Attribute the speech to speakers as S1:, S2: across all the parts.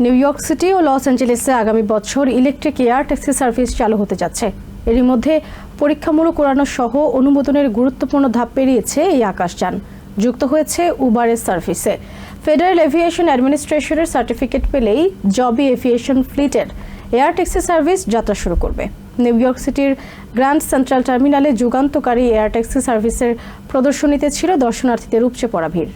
S1: New York city ও loss অ্যাঞ্জেলেসে আগামী বছর ইলেকট্রিক এয়ার ট্যাক্সি সার্ভিস চালু হতে যাচ্ছে। এরই মধ্যে পরীক্ষামূলক উড়ানো সহ অনুমোদনের গুরুত্বপূর্ণ ধাপ পেরিয়েছে এই আকাশযান। যুক্ত হয়েছে উবারের সার্ভিসে। ফেডারেল এভিয়েশন অ্যাডমিনিস্ট্রেশনের সার্টিফিকেট পেলেই জবি এভিয়েশন ফ্লিটের এয়ার ট্যাক্সি সার্ভিস যাত্রা শুরু করবে। নিউ ইয়র্ক সিটির গ্র্যান্ড সেন্ট্রাল টার্মিনালে যুগান্তকারী এয়ার ট্যাক্সি সার্ভিসের প্রদর্শনীতে ছিল দর্শনার্থীদের উপচে পড়া ভিড়।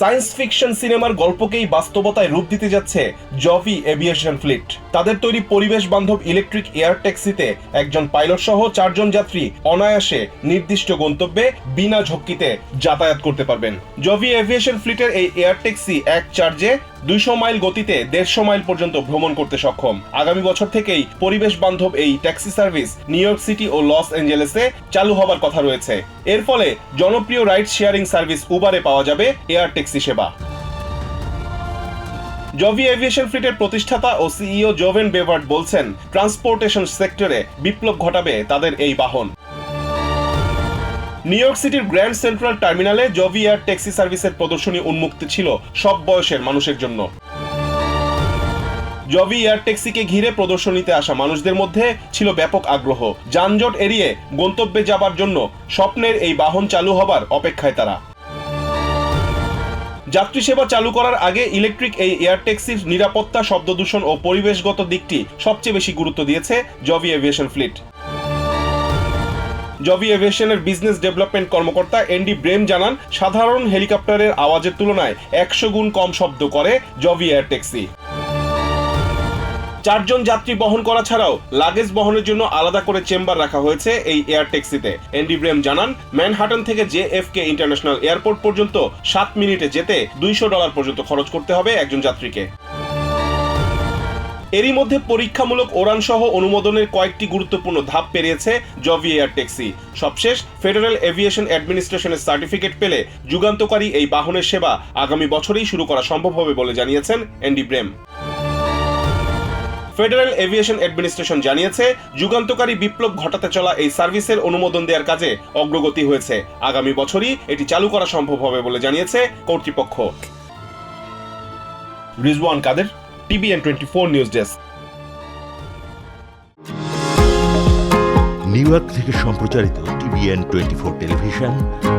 S2: সায়েন্স ফিকশন সিনেমার গল্পকেই বাস্তবতায় রূপ দিতে যাচ্ছে জভি এভিয়েশন ফ্লিট। তাদের তৈরি পরিবেশ বান্ধব ইলেকট্রিক এয়ার ট্যাক্সিতে একজন পাইলট সহ চারজন যাত্রী অনায়াসে নির্দিষ্ট গন্তব্যে বিনা ঝক্কিতে যাতায়াত করতে পারবেন। জভি এভিয়েশন ফ্লিটের এই এয়ার ট্যাক্সি এক চার্জে দুইশো মাইল গতিতে দেড়শো মাইল পর্যন্ত ভ্রমণ করতে সক্ষম। আগামী বছর থেকেই পরিবেশ বান্ধব এই taxi service New York City ও লস অ্যাঞ্জেলেসে চালু হবার কথা রয়েছে। এর ফলে জনপ্রিয় রাইড শেয়ারিং সার্ভিস উবারে পাওয়া যাবে এয়ার ট্যাক্সি সেবা। জভি এভিয়েশন ফ্লিটের প্রতিষ্ঠাতা ও সিইও জোভেন বেভার্ট বলছেন, ট্রান্সপোর্টেশন সেক্টরে বিপ্লব ঘটাবে তাদের এই বাহন। নিউ ইয়র্ক সিটির গ্র্যান্ড সেন্ট্রাল টার্মিনালে জভি এয়ার ট্যাক্সি সার্ভিসের প্রদর্শনী উন্মুক্ত ছিল সব বয়সের মানুষের জন্য। জবি এয়ার ট্যাক্সিকে ঘিরে প্রদর্শনীতে আসা মানুষদের মধ্যে ছিল ব্যাপক আগ্রহ। যানজট এড়িয়ে গন্তব্যে যাবার জন্য স্বপ্নের এই বাহন চালু হবার অপেক্ষায় তারা। যাত্রী সেবা চালু করার আগে ইলেকট্রিক এই এয়ার ট্যাক্সির নিরাপত্তা, শব্দ দূষণ ও পরিবেশগত দিকটি সবচেয়ে বেশি গুরুত্ব দিয়েছে জবি এভিয়েশন ফ্লিট। জবি এভিয়েশনের বিজনেস ডেভেলপমেন্ট কর্মকর্তা এন্ডি ব্রেম জানান, সাধারণ হেলিকপ্টারের আওয়াজের তুলনায় একশো গুণ কম শব্দ করে জবি এয়ার ট্যাক্সি। চারজন যাত্রী বহন করা ছাড়াও লাগেজ বহনের জন্য আলাদা করে চেম্বার রাখা হয়েছে এই এয়ার ট্যাক্সিতে। এন্ডি ব্রেম জানান, ম্যানহাটন থেকে J F K International Airport পর্যন্ত সাত মিনিটে যেতে দুইশো ডলার পর্যন্ত খরচ করতে হবে একজন যাত্রীকে। এরই মধ্যে পরীক্ষামূলক ওড়ান সহ অনুমোদনের কয়েকটি গুরুত্বপূর্ণ ধাপ পেরিয়েছে জভি এয়ার ট্যাক্সি। সবশেষ, ফেডারেল এভিয়েশন অ্যাডমিনিস্ট্রেশনের সার্টিফিকেট পেলে যুগান্তকারী এই বাহনের সেবা আগামী বছরেই শুরু করা সম্ভব হবে বলে জানিয়েছেন Andy Brem. Federal Aviation Administration জানিয়েছে, যুগান্তকারী বিপ্লব ঘটাতে চলা এই সার্ভিসের অনুমোদন দেওয়ার কাজে অগ্রগতি হয়েছে। আগামী বছরই এটি চালু করা সম্ভব হবে বলে জানিয়েছে কর্তৃপক্ষ। Rizwan Kader, TVN twenty four news desk.
S3: New York থেকে সম্প্রচারিত টিভিএন টোয়েন্টি ফোর টেলিভিশন,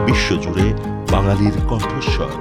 S3: বিশ্বজুড়ে বাঙালির কণ্ঠস্বর।